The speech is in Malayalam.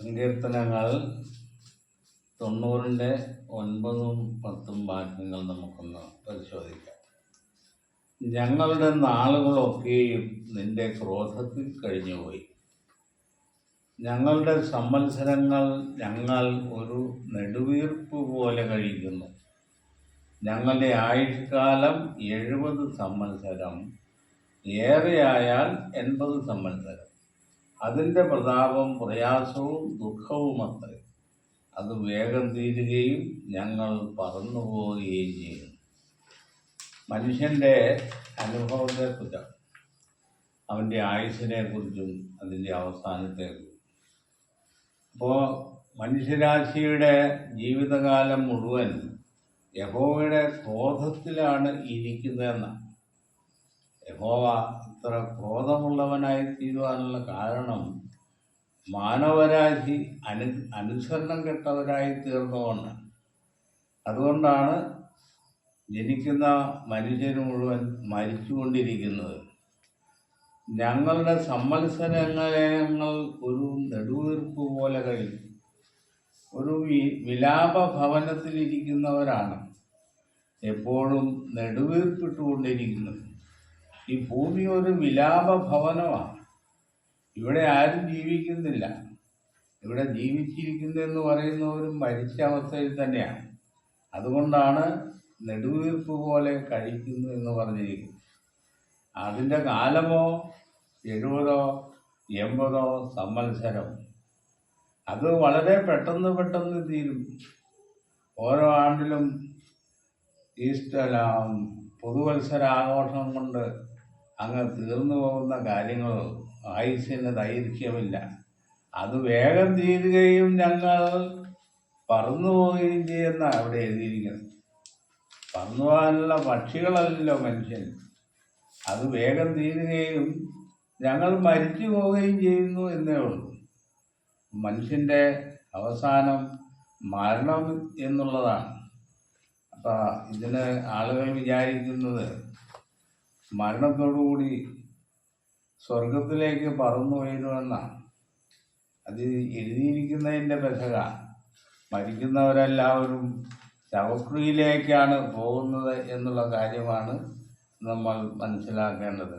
സങ്കീർത്തനങ്ങൾ തൊണ്ണൂറിന്റെ ഒൻപതും പത്തും വാക്യങ്ങൾ നമുക്കൊന്ന് പരിശോധിക്കാം. ഞങ്ങളുടെ നാളുകളൊക്കെയും നിന്റെ ക്രോധത്തിൽ കഴിഞ്ഞുപോയി. ഞങ്ങളുടെ സംവത്സരങ്ങൾ ഞങ്ങൾ ഒരു നെടുവീർപ്പ് പോലെ കഴിക്കുന്നു. ഞങ്ങളുടെ ആയുഷ്കാലം എഴുപത് സംവത്സരം ഏറെയായാൽ എൺപത് സംവത്സരം. അതിന്റെ പ്രതാപം പ്രയാസവും ദുഃഖവും ദുഃഖവുമത്രേ അത് വേഗം തീരുകയും ഞങ്ങൾ പറന്നു പോവുകയും ചെയ്യുന്നു മനുഷ്യന്റെ അനുഭവത്തെക്കുറിച്ച് അവന്റെ ആയുസ്സിനെ കുറിച്ചും അതിന്റെ അവസാനത്തെക്കുറിച്ചും. അപ്പോൾ മനുഷ്യരാശിയുടെ ജീവിതകാലം മുഴുവൻ യഹോവയുടെ ക്രോധത്തിലാണ് ഇരിക്കുന്നതെന്നാണ്. യഹോവ ഇത്ര ക്രോധമുള്ളവനായി തീരുവാനുള്ള കാരണം മാനവരാശി അനു അനുസരണം കെട്ടവരായി തീർന്നുകൊണ്ട് അതുകൊണ്ടാണ് ജനിക്കുന്ന മനുഷ്യർ മുഴുവൻ മരിച്ചുകൊണ്ടിരിക്കുന്നത്. ഞങ്ങളുടെ സമ്മത്സരങ്ങളെ ഞങ്ങൾ ഒരു നെടുവീർപ്പ് പോലെ കഴിഞ്ഞു ഒരു വി വിലാപ ഭവനത്തിലിരിക്കുന്നവരാണ് എപ്പോഴും നെടുവീർപ്പിട്ടുകൊണ്ടിരിക്കുന്നത്. ഈ ഭൂമി ഒരു വിലാപ ഭവനമാണ് ഇവിടെ ആരും ജീവിക്കുന്നില്ല. ഇവിടെ ജീവിച്ചിരിക്കുന്നതെന്ന് പറയുന്നവരും മരിച്ച അവസ്ഥയിൽ തന്നെയാണ്. അതുകൊണ്ടാണ് നെടുവീർപ്പ് പോലെ കഴിക്കുന്നു എന്ന് പറഞ്ഞിരിക്കുന്നത്. അതിന്റെ കാലമോ എഴുപതോ എൺപതോ സംവത്സരം. അത് വളരെ പെട്ടെന്ന് പെട്ടെന്ന് തീരും. ഓരോ ആണ്ടിലും ഈസ്റ്റർ പുതുവത്സരാഘോഷം കൊണ്ട് അങ്ങ് തീർന്നു പോകുന്ന കാര്യങ്ങൾ ആയുസ്സിന് ദൈർഘ്യമില്ല. അത് വേഗം തീരുകയും ഞങ്ങൾ പറന്നു പോവുകയും ചെയ്യുന്ന അവിടെ എഴുതിയിരിക്കുന്നത്. പറന്നു പോകാനുള്ള പക്ഷികളല്ലല്ലോ മനുഷ്യൻ. അത് വേഗം തീരുകയും ഞങ്ങൾ മരിച്ചു പോവുകയും ചെയ്യുന്നു എന്നേ ഉള്ളൂ. മനുഷ്യന്റെ അവസാനം മരണം എന്നുള്ളതാണ്. അപ്പോൾ ഇതിന് ആളുകൾ വിചാരിക്കുന്നത് മരണത്തോടുകൂടി സ്വർഗത്തിലേക്ക് പറന്നു വീഴുമെന്നാണ് അത് എഴുതിയിരിക്കുന്നതിന്റെ പെസക മരിക്കുന്നവരെല്ലാവരും ശവക്രിയിലേക്കാണ് പോകുന്നത് എന്നുള്ള കാര്യമാണ് നമ്മൾ മനസ്സിലാക്കേണ്ടത്.